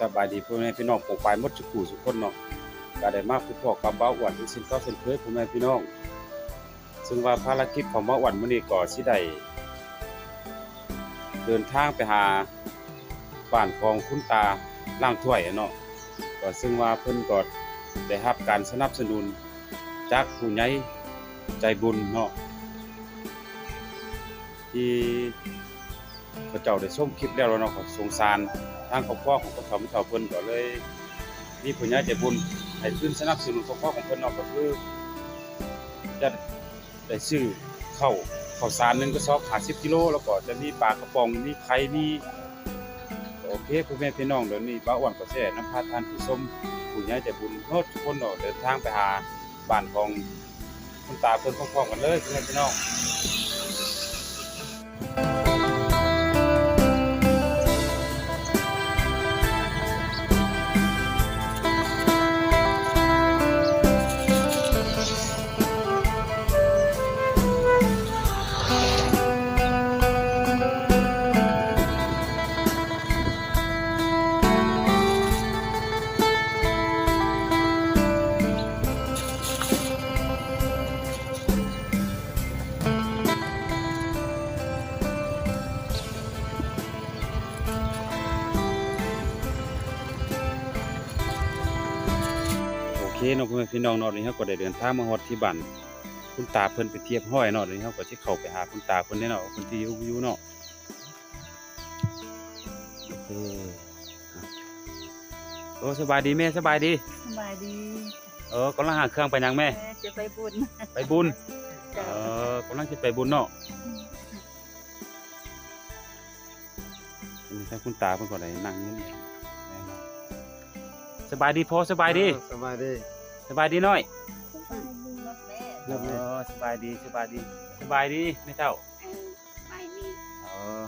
สบายดีพ่อแม่พี่น้องปกปลายมดทุกผู้ทุกคนเนาะก็ได้มาพบพ่อกับเบ้าอวนอีกเช่นก่าเช่นเคยพ่อแม่พี่น้อง ซึ่งว่าภารกิจของเบ้าอวนมื้อนี้ก็สิได้เดินทางไปหาบ้านของคุณตาล่างถ้วยเนาะก็ซึ่งว่าเพิ่นก็ได้รับการสนับสนุนจากผู้ใหญ่ใจบุญเนาะที่เขาเจ้าได้ชมคลิปแล้วเนาะก็สงสาร ทางครอบครัวของคนเขาไม่เท่าเพิ่นก็เลยมีผู้ใหญ่ใจบุญให้ทุนสนับสนุนครอบครัวของเพิ่นเนาะก็คือจะได้ซื้อข้าวข้าวสารหนึงก็ซอก50กิโลแล้วก็จะมีปลากระป๋องมีไข่มีโอเคพ่อแม่พี่น้องเดี๋ยวนี้ป้าอ้วนก็แซ่น้ำพาทานผู้ชมผู้ใหญ่ใจบุญโฮดทุกคนเนาะเดินทางไปหาบ้านของคุณตาเพิ่นพร้อมๆกันเลยพ่อแม่พี่น้อง นาะพ่อแม่พี่น้องเนาะนี่เราก็ได้เดินทางมาฮอดที่บ้านคุณตาเพิ่นไปเทียบห้อยเนาะนี่เราก็สิเข้าไปหาคุณตาเพิ่นแน่เนาะเพิ่นที่อยู่อยู่เนาะโอเคอะโอ้สบายดีแม่สบายดี สบายดี เออกำลังหาเครื่องไปยังแม่แม่จะไปบุญ ไปบุญ เอจ้ะอกำลังสิไปบุญเนาะนี่ถ้าคุณตาเพิ่นก็ได้นั่งอยู่นี่แม่เนาะสบายดีพ่อสบายดี สบายดี สบายดีน้อยรถแม่เออสบายดีสบายดีสบายดีไม่เท่าเออไปนี่เออ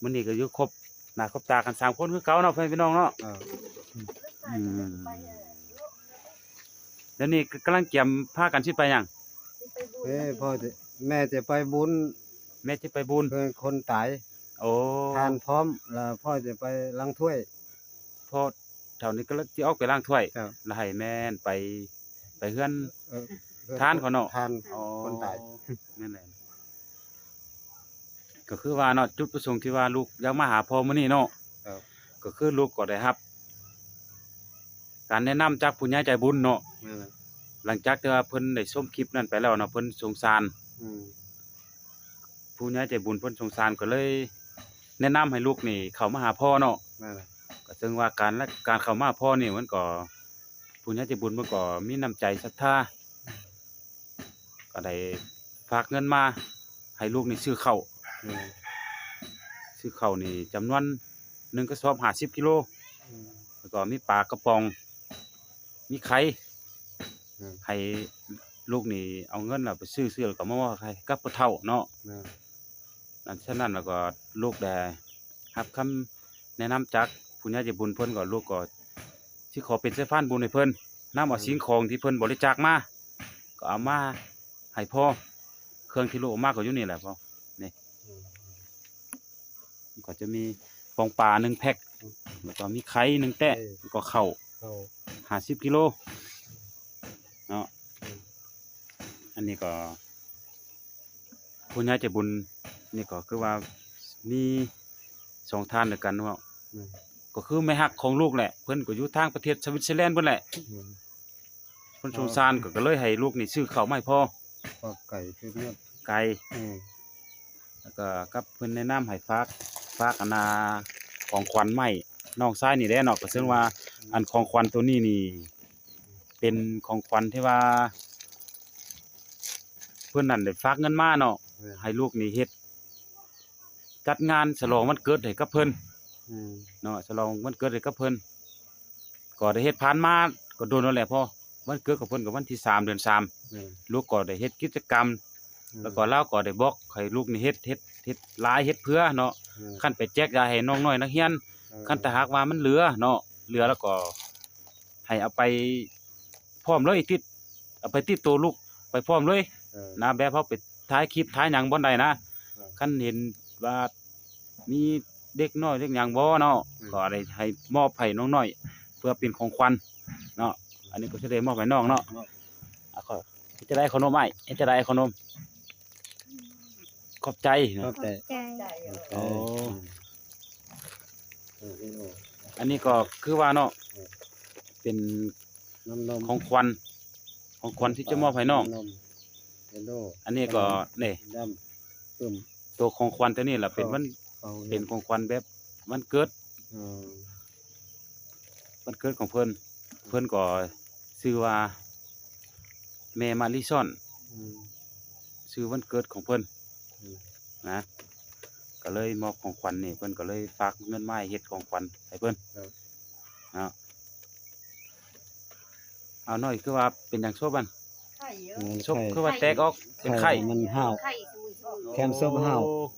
มื้อนี้ก็อยู่ครบหน้าครบตากันสามคนคือเก่าเนาะเพื่อนพี่น้องเนาะเอออืมแล้วนี่กำลังเตรียมพากันสิไปหยังเอ้ยพ่อจะแม่จะไปบุญแม่สิไปบุญเพื่อนคนตายโอ้ทานพร้อมแล้วพ่อจะไปล้างถ้วยพ่อ แถวนี้ก็สิออกไปล้างถ้วยครับ แล้วให้แม่นไปไปเฮือน เออพื่อทานเขาเนาะ ทานอ๋อคนตาย นั่นแหละก็คือว่าเนาะจุดประสงค์ที่ว่าลูกอยากมาหาพ่อมื้อนี้เนาะครับ ก็คือลูกก็ได้รับ การแนะนำจากผู้ใหญ่ใจบุญเนาะนั่นแหละหลังจากที่ว่าเพิ่นได้ชมคลิปนั้นไปแล้วเนาะเพิ่นสงสาร อืมผู้ใหญ่ใจบุญเพิ่นสงสารก็เลย แนะนำให้ลูกนี่ เข้ามาหาพ่อเนาะนั่นแหละก็ ซึ่งว่าการและการเข้ามาหาพ่อนี่มันก็ผู้ใหญ่ใจบุญมันก็มีน้ำใจศรัทธาก็ได้ฝากเงินมา ให้ลูกนี่ซื้อข้าวอืมซื้อข้าวนี่จำนวนหนึ่งกระสอบ50กิโลอืมแล้วก็มีปลากระป๋อง มีไข่อืมให้ลูกนี่เอาเงินน่ะไปซื้อซื้อแล้วก็มาว่าให้กับผู้เฒ่าเนาะนั่นนั่นฉะนั้นแล้วก็ลูกได้รับคำแนะนำจาก ผู้ใหญ่ใจบุญเพิ่นก็ลูกก็สิขอเป็นสะพานบุญให้เพิ่นนำเอาสิ่งของที่เพิ่นบริจาคมาก็เอามาให้พ่อเครื่องที่ลูกเอามาก็อยู่นี่แหละพ่ออืมก็จะมีปองปลาหนึ่งแพ็คแล้วก็มีไข่หนึ่งแตะแล้วก็ข้าวเขาห้าสิบกิโลเนาะอันนี้ก็ผู้ใหญ่ใจบุญนี่ก็คือว่ามีสองท่านด้วยกันเนาะอืม ก็คือแม่ฮักของลูกแหละ เพิ่นก็อยู่ทางประเทศสวิตเซอร์แลนด์เพิ่นแหละอืมเพิ่นสงสารก็ก็เลยให้ลูกนี่ซื้อข้าวมาให้พ่อพ่อไก่คือเนื้อไก่อืมแล้วก็กับเพิ่นแนะนำให้ฝากฝากอันนาของขวัญใหม่น้องชายนี่แหละเนาะก็ซึ่งว่า อันของขวัญตัวนี้นี่ เป็นของขวัญที่ว่า เพิ่นนั่นได้ฝากเงินมาเนาะเออให้ลูกนี่เฮ็ดจัดงานฉลองวันเกิดให้กับเพิ่นอืม เนาะฉลองวันเกิดให้กับเพิ่นก็ได้เฮ็ดผ่านมาก็โดนแล้วแหละพ่อวันเกิดของเพิ่นก็วันที่สามเดือนสามเออลูกก็ได้เฮ็ดกิจกรรมอืมแล้วก็เราก็ได้บอกให้ลูกนี่เฮ็ดเฮ็ดเฮ็ดหลายเฮ็ดเพื่อเนาะเออคันไปแจกยาให้น้องน้อยนักเรียนเออคันแต่หากว่ามันเหลือเนาะเหลือแล้วก็ ให้เอาไปพร้อมเลยติดเอาไปติดตัวลูกไปพร้อมเลยเออนะแบบเขาไปท้ายคลิปท้ายหยังบ่ได้นะเออคันเห็นว่ามี เด็กน้อยเด็กหยังบ่เนาะอืม ก็ได้ให้มอบให้น้องน้อย เพื่อเป็นของขวัญเนาะอันนี้ก็สิได้มอบให้น้องเนาะอะขอจะได้ขนมอ้ายจะได้ขนม ขอบใจขอเนาะบใจใจโอ้ เออนี่โอ้อันนี้ก็คือว่าเนาะเป็นน้ำนมของขวัญของขวัญที่จะมอบให้น้องำนมเฮลโลอันนี้ก็นี่ดำปึ้มตัวของขวัญตัวนี้ล่ะเป็นวัน เขาเป็นของขวัญแบบวันเกิดอ๋อวันเกิดของเพิ่นเพิ่นก็ชื่อว่าแม่มาริซอนอืม ชื่อวันเกิดของเพิ่นอืม นะก็เลยมอบของขวัญนี่เพิ่นก็เลยฝากเงินมาให้เฮ็ดของขวัญให้เพิ่นครับเนาะเอาหน่อยคือว่าเป็นอย่างโซบันไข่เยอะอืมโซบคือว่าแตกออกเป็นไข้มันห้าว ไข่สมุนไพรแคมซบห้าว โอ้เป็นไ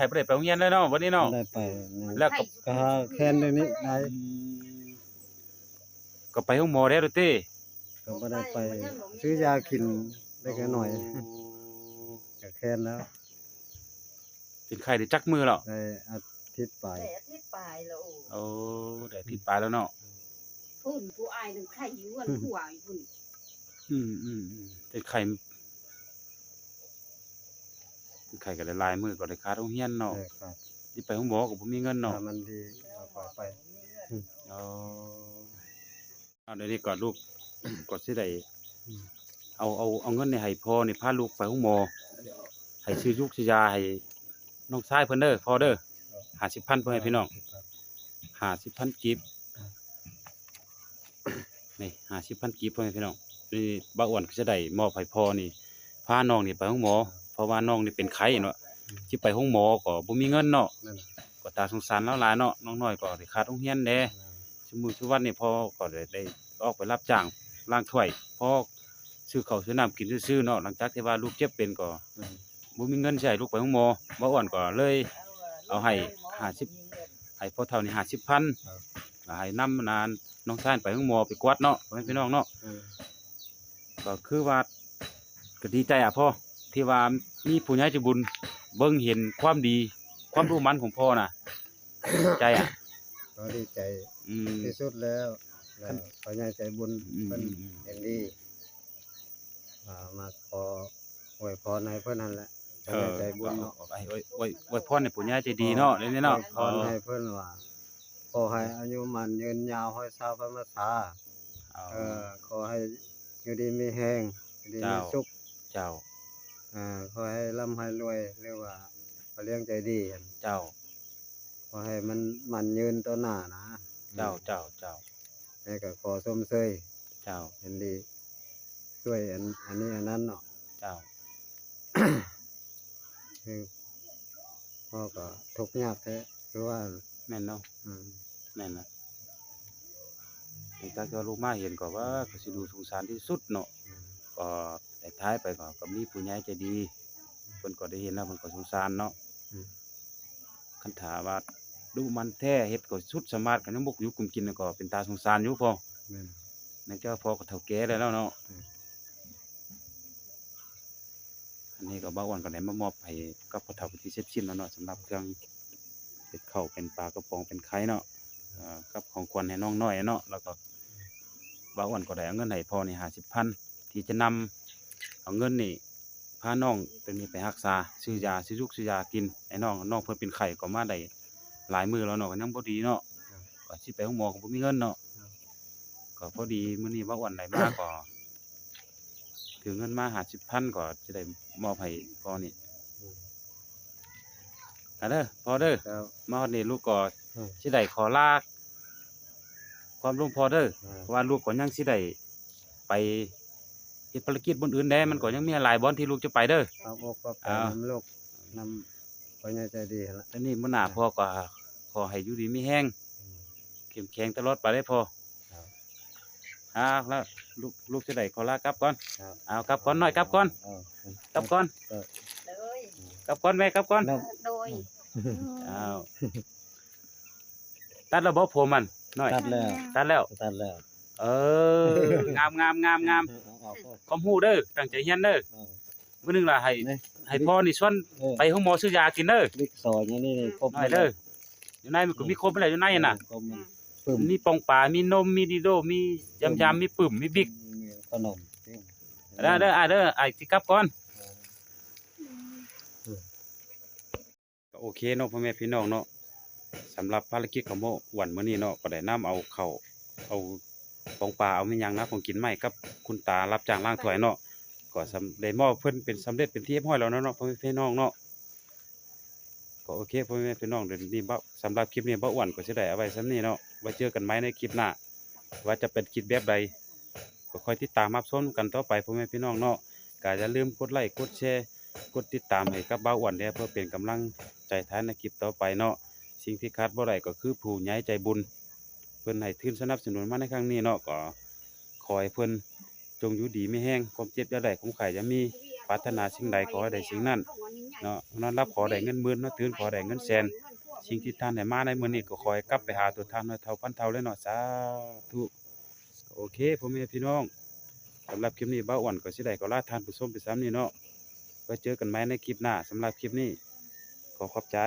ข้บ่ได้ไปโรงเรียนเลยเนาะวันนี้เนาะ ได้ไปนะแล้วก็ ก็หาแคนเดี๋ยวนี้ได้อืมก็ไปห้องหมอได้วเด้ก็บ่ได้ไป ซื้อยากินได้แค่หน่อยก็แคนแล้ว เป็นไข้ได้จักมือแล้วได้อาทิตย์ไปแต่อาทิตย์ปลายแล้วโอ้ได้อาทิตย์ปลายแล้วเนาะพุ่นผู้อายนึงไข่อยู่อันผัวอยู่พุ่นอืมอืมอืมเป็นไข้เป็น ไข้ก็ได้หลายมื้อก็ได้ขาดโรงเรียนเนาะได้ครับสิไปห้องหมอก็บ่มีเงินเนาะถ้ามันดีเอาปล่อยไปอ๋อเอาเดี๋ยวนี้ก่อนลูกก่อนสิได้อืมเอาเอาเอาเงินนี่ให้พ่อนี่พาลูกไปห้องหมอให้ซื้อยุกซื้อยาให้น้องชายเพิ่นเด้อพ่อเด้อ50,000เพิ่นให้พี่น้อง50,000กีบนี่50,000กีบเพิ่นให้พี่น้องนี่บ่าวอ้วนก็จะได้มอบให้พ่อนี่พาน้องนี่ไปห้องหมอเพ ราะว่าน้องนี่เป็นไข้เนาะสิไปห้องหมอก็บ่มีเงินเนาะนั่นน่ะก็ตาสงสารแล้วหลายเนาะน้องน้อยก็ได้ขาดโรงเรียนแหน่สมมุติทุกวันนี่พ่อก็ได้ได้ออกไปรับจ้างล้างถ้วยพ่อซื้อข้าวซื้อน้ำกินซื่อๆเนาะหลังจากที่ว่าลูกเจ็บเป็นก็อืมบ่มีเงินใช้ลูกไปโรงหมอบ่อ่อนก็เลย เอาให้50ให้พ่อเฒ่านี่50,000ให้นำนานน้องชายไปโรงหมอไปกวดเนาะพ่อแม่พี่น้องเนาะอืมก็คือว่าก็ดีใจอะพ่อ ที่ว่ามีผู้ใหญ่ใจบุญเบิ่งเห็นความดี ความรู้มันของพ่อน่ะ ใจอะก็ดีใจอืม ที่สุดแล้วแล้วขอใหญ่ใจบุญอืม เพิ่นอืมเห็นดีอ่ามาขออวยพรให้เพิ่นนั่นแหละขอเอใหญ่อใจบุญเนาะ ไอ้ไว้ไว้ไว้พรให้ปู่ย่าใจดีเนาะเดี๋ยวนี้เนาะอวยพรให้เพิ่นว่าขอให้อายุมันยืนยาวให้ชาวพระมาษาเอาเออขอให้อยู่ดีมีแห้งอยู่ดีมีเจ้าสุขเจ้า อ่าขอให้ร่ำให้รวยเรียกว่าขอเลี้ยงใจดีหั่นเจ้า ขอให้มันมันยืนต่อหน้านะเจ้าเจ้าเจ้าแล้วก็ขอสมเสยเจ้าเห็นดีช่วยอันอันนี้อันนั้นเนาะ เจ้า คือพ่อก็ทุกข์ยากแท้คือว่าแม่นเนาะอืมแม่นนะตั้งแต่ที่ว่าลูกมาเห็นก็ว่าก็สิดูสงสารที่สุดเนาะอืม ก็ แต่ท้ายไปก็ก็มีผู้ใหญ่ใจดีเพิ่นก็ได้เห็นแล้วเพิ่นก็สงสารเนาะอืม คันถาว่าดูมันแท้เฮ็ดก็สุดสามารถกันยังบ่อยู่กุมกินก็เป็นตาสงสารอยู่พอ แม่น นั่นเจ้าพ่อก็เฒ่าแก่แล้วเนาะ อืม อันนี้ก็บ่าวอ้วนก็ได้มามอบให้กับพ่อเฒ่าเป็นที่เสร็จสิ้นแล้วเนาะสำหรับเครื่องเป็นข้าวเป็นปลากระป๋องเป็นไข่เนาะเอ่อกับของขวัญให้น้องน้อยเนาะ แล้วก็บ่าวอ้วนก็ได้เอาเงินให้พ่อนี่50,000ที่จะนำ เอาเงินนี่พาน้องตัวนี้ไปรักษาซื้อยาซื้อยุกซื้อยากินให้น้องน้องเพิ่นเป็นไข้ก็มาได้หลายมื้อแล้วเนาะก็ยังบ่ดีเนาะก็สิไปโรงหมอก็บ่มีเงินเนาะก็พอดีมื้อนี้บ่าอ้วนได้มาก็ถือเงินมา50,000ก็จะได้มอบให้พ่อนี่อืมอะเด้อพอเด้อแล้วมาฮอดนี่ลูกก็อืม สิได้ขอลาความลงพอเด้ออ่าเพราะว่าลูกก็ยังสิได้ไป เฮ็ดภารกิจบนอื่นแด้มันก็ยังมีหลายบอนที่ลูกจะไปเด้อ เอาอกก็ไปอ่านำโลกนำขอใหญ่ใจดีหั่นละแล้วนี่มื้อหน้าพ่อก็ขอให้อยู่ดีมีแรงอืมเข้มแข็งตลอดไปได้อพ่อครับอ่าแล้วลูกลูกจะได้ขอลากลับก่อนครับเอากลับก่อนหน่อยกลับก่อนเอากลับก่อนเลยกลับก่อนแม่กลับก่อนแล้วโดยอ้าวตัดระบบผมมันหน่อยตัดแล้วตัดแล้ว ตัดแล้ว เอองามงามงามงาม เอาเอาเอาความหูเด้อตั้งใจเรียนเด้อเอามื้อหนึงล่ะให้นี่ ให้พ่อนี่ชวนเออไปห้องหมอซื้อยากินเด้อบิ๊กซอยนี่นี่ครบได้เด้ออยู่ในมันก็มีครบแล้วอยู่ในน่ะ ครบมันปึ้มมีปองปลามีนม มีดิโด มียำยำมีปึ่ม มีบิ๊กมีขนมเด้อเด้ออ่าเด้อไอ้สิกลับก่อน ก็โอเคเนาะพ่อแม่พี่น้องเนาะสำหรับภารกิจของโมวันมื้อนี้เนาะก็ได้นํเอาเข้าวเอา ปองปลาเอาแม่นหยังนะของกินใหม่กับคุณตารับจ้างล้างถ้วยเนาะก็สำได้มอบเพิ่นเป็นสำเร็จเป็นที่เรียบร้อยแล้วเนาะเนาะพ่อแม่พี่น้องเนาะก็โอเคพ่อแม่พี่น้องเดี๋ยวนี้บ่สำหรับคลิปนี้บ่อ้วนก็สิได้เอาไว้ส่ำนี้เนาะไว้เจอกันใหม่ในคลิปหน้าว่าจะเป็นคลิปแบบใดก็คอยติดตามรับชมกันต่อไปพ่อแม่พี่น้องเนาะก็อย่าลืมกดไลค์กดแชร์กดติดตามให้กับบ้าวอ้วนเด้อเพื่อเป็นกำลังใจท้ายในคลิปต่อไปเนาะสิ่งที่ขาดบ่ได้ก็คือผู้ใหญ่ใจบุญ เพิ่นให้ทุนสนับสนุนมาในครั้งนี้เนาะก็ขอให้เพิ่นจงอยู่ดีไม่แห้งความเจ็บอย่าได้ความไข้อย่ามีปรารถนาสิ่งใดขอให้ได้สิ่งนั้นเนาะนอนรับขอได้เงินหมื่นเนาะตื่นขอได้เงินแสนสิ่งที่ท่านให้มาในมื้อนี้ก็ขอให้กลับไปหาตัวท่านน้อยเท่าพันเท่าเลยเนาะสาธุโอเคพ่อแม่พี่น้องสำหรับคลิปนี้บ้าอ้วนก็สิได้ก็ลาทานผู้ชมไปซ้ำนี่เนาะไว้เจอกันใหมในคลิปหน้าสำหรับคลิปนี้ขอขอบใจ